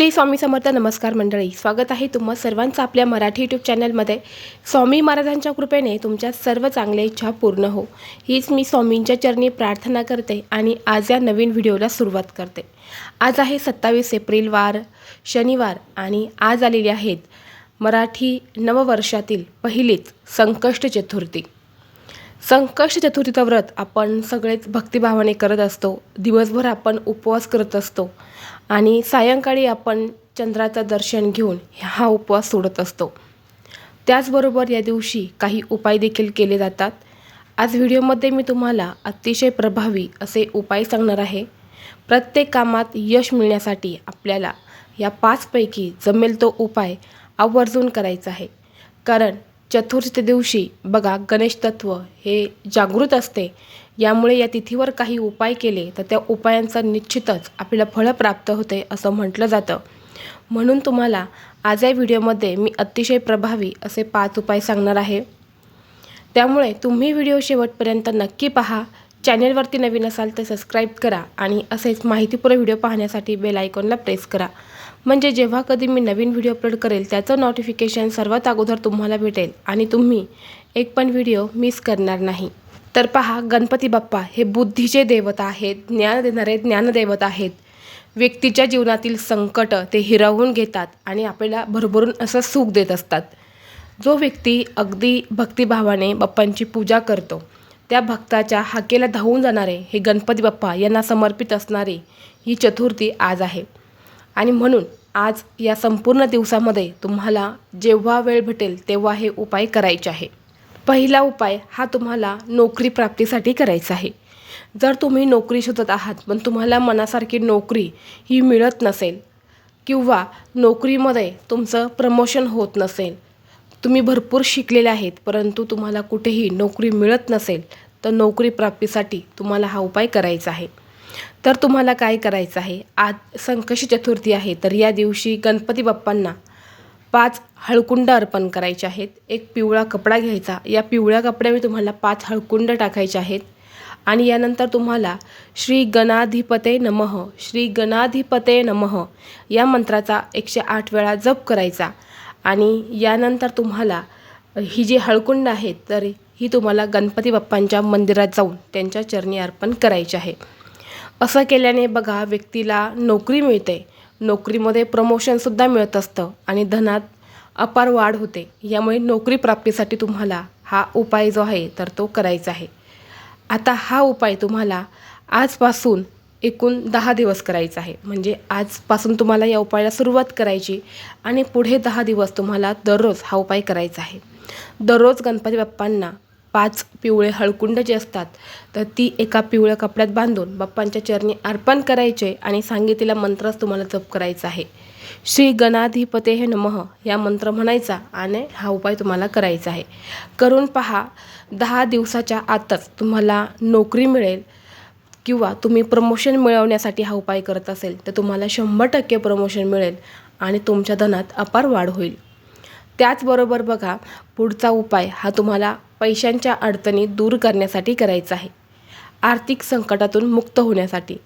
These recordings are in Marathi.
श्री स्वामी समर्थ नमस्कार मंडळी. स्वागत आहे तुम्हा सर्वांचं आपल्या मराठी यूट्यूब चॅनलमध्ये स्वामी महाराजांच्या कृपेने तुमच्या सर्व चांगल्या इच्छा पूर्ण हो. हीच मी स्वामींच्या चरणी प्रार्थना करते आणि आज या नवीन व्हिडिओला सुरुवात करते. आज आहे सत्तावीस एप्रिल वार शनिवार आणि आज आलेली आहेत मराठी नववर्षातील पहिलीच संकष्ट चतुर्थी. संकष्ट चतुर्थीचं व्रत आपण सगळेच भक्तिभावाने करत असतो. दिवसभर आपण उपवास करत असतो. आणि सायंकाळी आपण चंद्राचं दर्शन घेऊन हा उपवास सोडत असतो. त्याचबरोबर या दिवशी काही उपाय देखील केले जातात. आज व्हिडिओमध्ये मी तुम्हाला अतिशय प्रभावी असे उपाय सांगणार आहे. प्रत्येक कामात यश मिळण्यासाठी आपल्याला या पाचपैकी जमेल तो उपाय आवर्जून करायचा आहे. कारण चतुर्थी दिवशी बघा गणेश तत्व हे जागृत असते. यामुळे या तिथीवर काही उपाय केले तर त्या उपायांचा निश्चितच आपल्याला फळं प्राप्त होते असं म्हटलं जातं. म्हणून तुम्हाला आज या व्हिडिओमध्ये मी अतिशय प्रभावी असे पाच उपाय सांगणार आहे. त्यामुळे तुम्ही व्हिडिओ शेवटपर्यंत नक्की पहा. चॅनेलवरती नवीन असाल तर सबस्क्राईब करा आणि असेच माहितीपूर्ण व्हिडिओ पाहण्यासाठी बेल आयकॉनला प्रेस करा. म्हणजे जेव्हा कधी मी नवीन व्हिडिओ अपलोड करेल त्याचं नोटिफिकेशन सर्वात अगोदर तुम्हाला भेटेल आणि तुम्ही एक पण व्हिडिओ मिस करणार नाही. तर पहा गणपती बाप्पा हे बुद्धीचे देवता आहेत ज्ञान देणारे ज्ञानदेवता आहेत. व्यक्तीच्या जीवनातील संकट ते हिरावून घेतात आणि आपल्याला भरभरून असं सुख देत असतात. जो व्यक्ती अगदी भक्तिभावाने बाप्पांची पूजा करतो त्या भक्ताच्या हाकेला धावून जाणारे हे गणपती बाप्पा यांना समर्पित असणारी ही चतुर्थी आज आहे. आणि म्हणून आज या संपूर्ण दिवसामध्ये तुम्हाला जेव्हा वेळ भेटेल तेव्हा हे उपाय करायचे आहे. पहिला उपाय हा तुम्हाला नोकरी प्राप्तीसाठी करायचा आहे. जर तुम्ही नोकरी शोधत आहात पण तुम्हाला मनासारखी नोकरी ही मिळत नसेल किंवा नोकरीमध्ये तुमचं प्रमोशन होत नसेल तुम्ही भरपूर शिकलेले आहेत परंतु तुम्हाला कुठेही नोकरी मिळत नसेल तर नोकरी प्राप्तीसाठी तुम्हाला हा उपाय करायचा आहे. तर तुम्हाला काय करायचं आहे? आज संकष्टी चतुर्थी आहे तर या दिवशी गणपती बाप्पांना पाच हळकुंड अर्पण करायचे आहेत. एक पिवळा कपडा घ्यायचा. या पिवळ्या कपड्यावर तुम्हाला पाच हळकुंड टाकायचे आहेत. आणि यानंतर तुम्हाला श्री गणाधिपते नमः श्री गणाधिपते नमः या मंत्राचा एकशे आठ वेळा जप करायचा. आणि यानंतर तुम्हाला ही जी हळकुंड आहेत तर ही तुम्हाला गणपती बाप्पांच्या मंदिरात जाऊन त्यांच्या चरणी अर्पण करायची आहे. असं केल्याने बघा व्यक्तीला नोकरी मिळते. नोकरीमध्ये प्रमोशनसुद्धा मिळत असतं आणि धनात अपार वाढ होते. यामुळे नोकरी प्राप्तीसाठी तुम्हाला हा उपाय जो आहे तर तो करायचा आहे. आता हा उपाय तुम्हाला आजपासून एकूण दहा दिवस करायचा आहे. म्हणजे आजपासून तुम्हाला या उपायाला सुरुवात करायची आणि पुढे दहा दिवस तुम्हाला दररोज हा उपाय करायचा आहे. दररोज गणपती बाप्पांना पाच पिवळे हळकुंड जे असतात तर ती एका पिवळ्या कपड्यात बांधून बाप्पांच्या चरणी अर्पण करायचे आणि सांगितलेला मंत्रच तुम्हाला जप करायचा आहे. श्री गणाधिपते हे नमः या मंत्र म्हणायचा आणि हा उपाय तुम्हाला करायचा आहे. करून पहा दहा दिवसाच्या आतच तुम्हाला नोकरी मिळेल किंवा तुम्ही प्रमोशन मिळवण्यासाठी हा उपाय करत असेल तर तुम्हाला शंभर टक्के प्रमोशन मिळेल आणि तुमच्या धनात अपार वाढ होईल. त्याचबरोबर बघा पुढचा उपाय हा तुम्हाला पैशांच्या अडचणी दूर करण्यासाठी करायचं आहे. आर्थिक संकटातून मुक्त होण्यासाठी.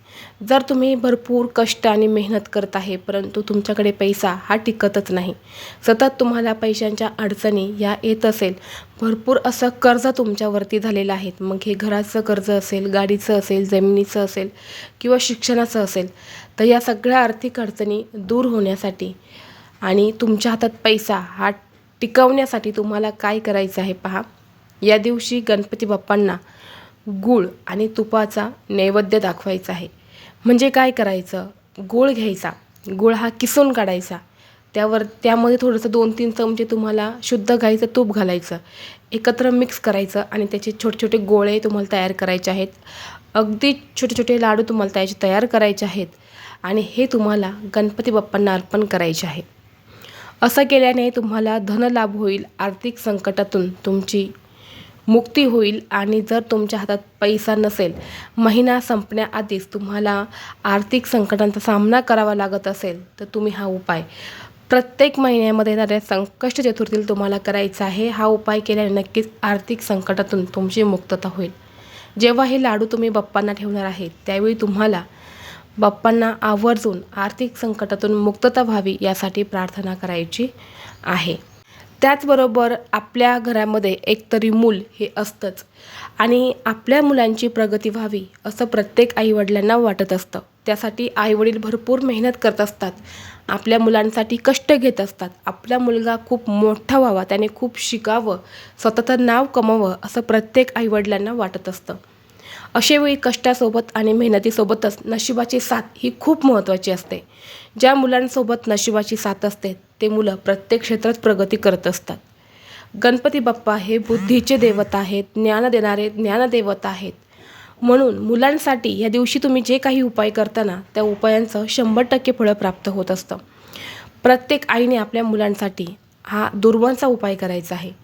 जर तुम्ही भरपूर कष्ट आणि मेहनत करत आहे परंतु तुमच्याकडे पैसा हा टिकतच नाही. सतत तुम्हाला पैशांच्या अडचणी या येत असेल. भरपूर असं कर्ज तुमच्यावरती झालेलं आहे मग हे घराचं कर्ज असेल गाडीचं असेल जमिनीचं असेल किंवा शिक्षणाचं असेल तर या सगळ्या आर्थिक अडचणी दूर होण्यासाठी आणि तुमच्या हातात पैसा हा टिकवण्यासाठी तुम्हाला काय करायचं आहे पहा. या दिवशी गणपती बाप्पांना गूळ आणि तुपाचा नैवेद्य दाखवायचा आहे. म्हणजे काय करायचं? गूळ घ्यायचा. गूळ हा किसून काढायचा. त्यावर त्यामध्ये थोडंसं दोन तीन चमचे तुम्हाला शुद्ध गाईचं तूप घालायचं. एकत्र मिक्स करायचं आणि त्याचे छोटे छोटे गोळे तुम्हाला तयार करायचे आहेत. अगदी छोटे छोटे लाडू तुम्हाला त्याचे तयार करायचे आहेत. आणि हे तुम्हाला गणपती बाप्पांना अर्पण करायचे आहे. असं केल्याने तुम्हाला धनलाभ होईल आर्थिक संकटातून तुमची मुक्ती होईल आणि जर तुमच्या हातात पैसा नसेल महिना संपण्याआधीच तुम्हाला आर्थिक संकटांचा सामना करावा लागत असेल तर तुम्ही हा उपाय प्रत्येक महिन्यामध्ये येणाऱ्या संकष्ट चतुर्थीला तुम्हाला करायचा आहे. हा उपाय केल्याने नक्कीच आर्थिक संकटातून तुमची मुक्तता होईल. जेव्हा हे लाडू तुम्ही बाप्पांना ठेवणार आहे त्यावेळी तुम्हाला बाप्पांना आवर्जून आर्थिक संकटातून मुक्तता व्हावी यासाठी प्रार्थना करायची आहे. त्याचबरोबर आपल्या घरामध्ये एकतरी मूल हे असतंच. आणि आपल्या मुलांची प्रगती व्हावी असं प्रत्येक आईवडिलांना वाटत असतं. त्यासाठी आईवडील भरपूर मेहनत करत असतात. आपल्या मुलांसाठी कष्ट घेत असतात. आपला मुलगा खूप मोठा व्हावा त्याने खूप शिकावं स्वतःचं नाव कमावं असं प्रत्येक आईवडिलांना वाटत असतं. अशावेळी कष्टासोबत आणि मेहनतीसोबतच नशिबाची साथ ही खूप महत्त्वाची असते. ज्या मुलांसोबत नशिबाची साथ असते ते मुलं प्रत्येक क्षेत्रात प्रगती करत असतात. गणपती बाप्पा हे बुद्धीचे देवता आहेत ज्ञान देणारे ज्ञानदेवता आहेत. म्हणून मुलांसाठी या दिवशी तुम्ही जे काही उपाय करताना त्या उपायांचं शंभर टक्के फळं प्राप्त होत असतं. प्रत्येक आईने आपल्या मुलांसाठी हा दुर्वांचा उपाय करायचा आहे.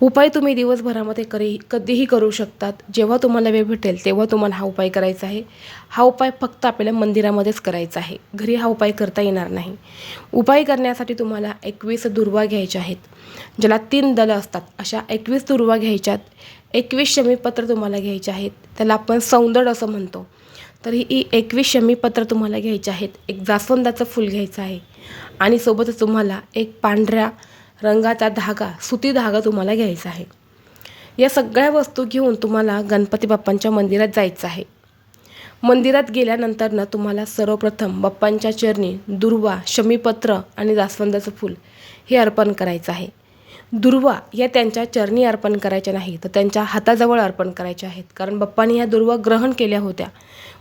उपाय तुम्ही दिवसभरामध्ये करी कधीही करू शकतात. जेव्हा तुम्हाला वेळ भेटेल तेव्हा तुम्हाला हा उपाय करायचा आहे. हा उपाय फक्त आपल्याला मंदिरामध्येच करायचा आहे. घरी हा उपाय करता येणार नाही. उपाय करण्यासाठी तुम्हाला एकवीस दुर्वा घ्यायच्या आहेत. ज्याला तीन दलं असतात. अशा एकवीस दुर्वा घ्यायच्यात. एकवीस शमीपत्र तुम्हाला घ्यायचे आहेत. त्याला आपण सौंदड असं म्हणतो. तर ही एकवीस शमीपत्र तुम्हाला घ्यायचे आहेत. एक जास्वंदाचं फूल घ्यायचं आहे. आणि सोबतच तुम्हाला एक पांढऱ्या रंगाचा धागा सुती धागा तुम्हाला घ्यायचा आहे. या सगळ्या वस्तू घेऊन तुम्हाला गणपती बाप्पांच्या मंदिरात जायचं आहे. मंदिरात गेल्यानंतर ना तुम्हाला सर्वप्रथम बाप्पांच्या चरणी दुर्वा शमीपत्र आणि जास्वंदाचं फूल हे अर्पण करायचं आहे. दुर्वा या त्यांच्या चरणी अर्पण करायच्या नाही तर त्यांच्या हाताजवळ अर्पण करायच्या आहेत. कारण बाप्पांनी ह्या दुर्वा ग्रहण केल्या होत्या.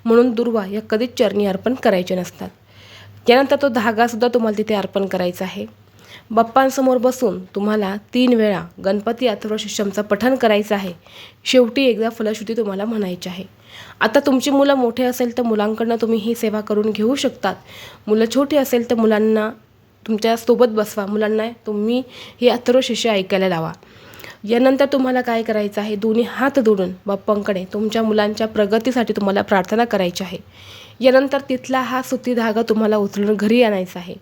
म्हणून दुर्वा या कधीच चरणी अर्पण करायचे नसतात. त्यानंतर तो धागासुद्धा तुम्हाला तिथे अर्पण करायचा आहे. बाप्पांसमोर बसून तुम्हाला तीन वेळा गणपती अथर्व शिष्यमचं पठण करायचं आहे. शेवटी एकदा फलश्रुती तुम्हाला म्हणायची आहे. आता तुमची मुलं मोठे असेल तर मुलांकडनं तुम्ही ही सेवा करून घेऊ शकतात. मुलं छोटी असेल तर मुलांना तुमच्यासोबत बसवा. मुलांना तुम्ही हे अथर्वशीर्ष ऐकायला लावा. यानंतर तुम्हाला काय करायचं आहे? दोन्ही हात जोडून बाप्पांकडे तुमच्या मुलांच्या प्रगतीसाठी तुम्हाला प्रार्थना करायची आहे. यानंतर तिथला हा सुती धागा तुम्हाला उचलून घरी आणायचा आहे.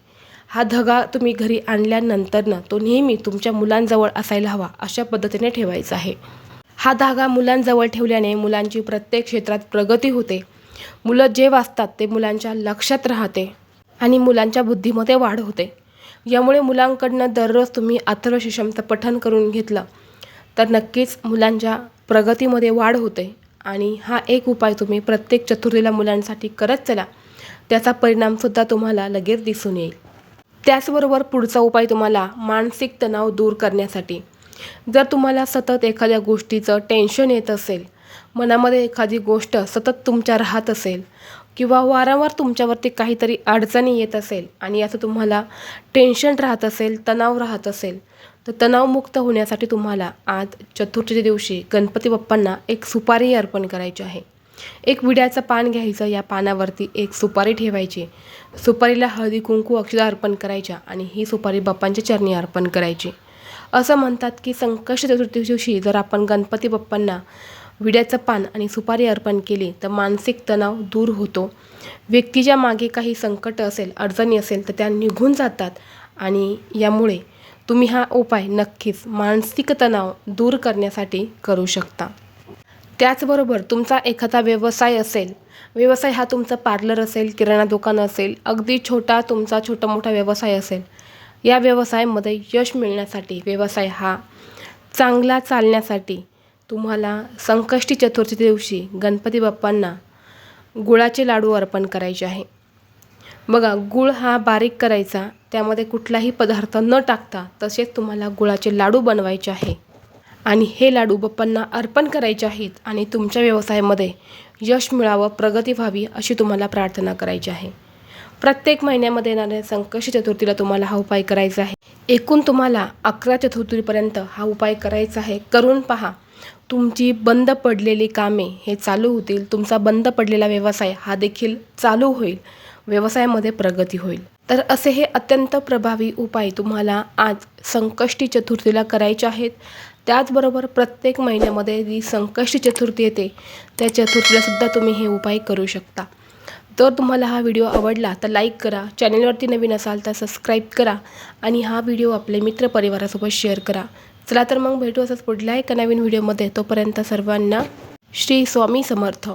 हा धगा तुम्ही घरी आणल्यानंतरनं तो नेहमी तुमच्या मुलांजवळ असायला हवा अशा पद्धतीने ठेवायचा आहे. हा धागा मुलांजवळ ठेवल्याने मुलांची प्रत्येक क्षेत्रात प्रगती होते. मुलं जे वाचतात ते मुलांच्या लक्षात राहते आणि मुलांच्या बुद्धीमध्ये वाढ होते. यामुळे मुलांकडनं दररोज तुम्ही अथर्वशिषमचं पठन करून घेतलं तर नक्कीच मुलांच्या प्रगतीमध्ये वाढ होते आणि हा एक उपाय तुम्ही प्रत्येक चतुर्थीला मुलांसाठी करत चला. त्याचा परिणामसुद्धा तुम्हाला लगेच दिसून येईल. त्याचबरोबर पुढचा उपाय तुम्हाला मानसिक तणाव दूर करण्यासाठी. जर तुम्हाला सतत एखाद्या गोष्टीचं टेन्शन येत असेल मनामध्ये एखादी गोष्ट सतत तुमच्या राहत असेल किंवा वारंवार तुमच्यावरती काहीतरी अडचणी येत असेल आणि याचं तुम्हाला टेन्शन राहत असेल तणाव राहत असेल तर तणावमुक्त होण्यासाठी तुम्हाला आज चतुर्थीच्या दिवशी गणपती बाप्पांना एक सुपारी अर्पण करायची आहे. एक विड्याचं पान घ्यायचं या पानावरती एक सुपारी ठेवायची. सुपारीला हळदी कुंकू अक्षदा अर्पण करायच्या आणि ही सुपारी बाप्पांच्या चरणी अर्पण करायची. असं म्हणतात की संकष्ट चतुर्थी दिवशी जर आपण गणपती बाप्पांना विड्याचं पान आणि सुपारी अर्पण केली तर मानसिक तणाव दूर होतो. व्यक्तीच्या मागे काही संकट असेल अडचणी असेल तर त्या निघून जातात आणि यामुळे तुम्ही हा उपाय नक्कीच मानसिक तणाव दूर करण्यासाठी करू शकता. त्याचबरोबर तुमचा एखादा व्यवसाय असेल व्यवसाय हा तुमचा पार्लर असेल किराणा दुकान असेल अगदी छोटा तुमचा छोटा मोठा व्यवसाय असेल या व्यवसायामध्ये यश मिळण्यासाठी व्यवसाय हा चांगला चालण्यासाठी तुम्हाला संकष्टी चतुर्थी दिवशी गणपती बाप्पांना गुळाचे लाडू अर्पण करायचे आहे. बघा गुळ हा बारीक करायचा त्यामध्ये कुठलाही पदार्थ न टाकता तसेच तुम्हाला गुळाचे लाडू बनवायचे आहे. आणि हे लाडू बाप्पांना अर्पण करायचे आहेत आणि तुमच्या व्यवसायामध्ये यश मिळावं प्रगती व्हावी अशी तुम्हाला प्रार्थना करायची आहे. प्रत्येक महिन्यामध्ये येणाऱ्या संकष्टी चतुर्थीला तुम्हाला हा उपाय करायचा आहे. एकूण तुम्हाला अकरा चतुर्थीपर्यंत हा उपाय करायचा आहे. करून पहा तुमची बंद पडलेली कामे हे चालू होतील. तुमचा बंद पडलेला व्यवसाय हा देखील चालू होईल. व्यवसायामध्ये प्रगती होईल. तर असे हे अत्यंत प्रभावी उपाय तुम्हाला आज संकष्टी चतुर्थीला करायचे आहेत. त्याचबरोबर प्रत्येक महिन्यामध्ये जी संकष्टी चतुर्थी येते त्या चतुर्थीलासुद्धा तुम्ही हे उपाय करू शकता. जर तुम्हाला हा व्हिडिओ आवडला तर लाईक करा चॅनलवरती नवीन असाल तर सबस्क्राईब करा आणि हा व्हिडिओ आपले मित्रपरिवारासोबत शेअर करा. चला तर मग भेटू असंच पुढल्या एका नवीन व्हिडिओमध्ये. तोपर्यंत सर्वांना श्री स्वामी समर्थ.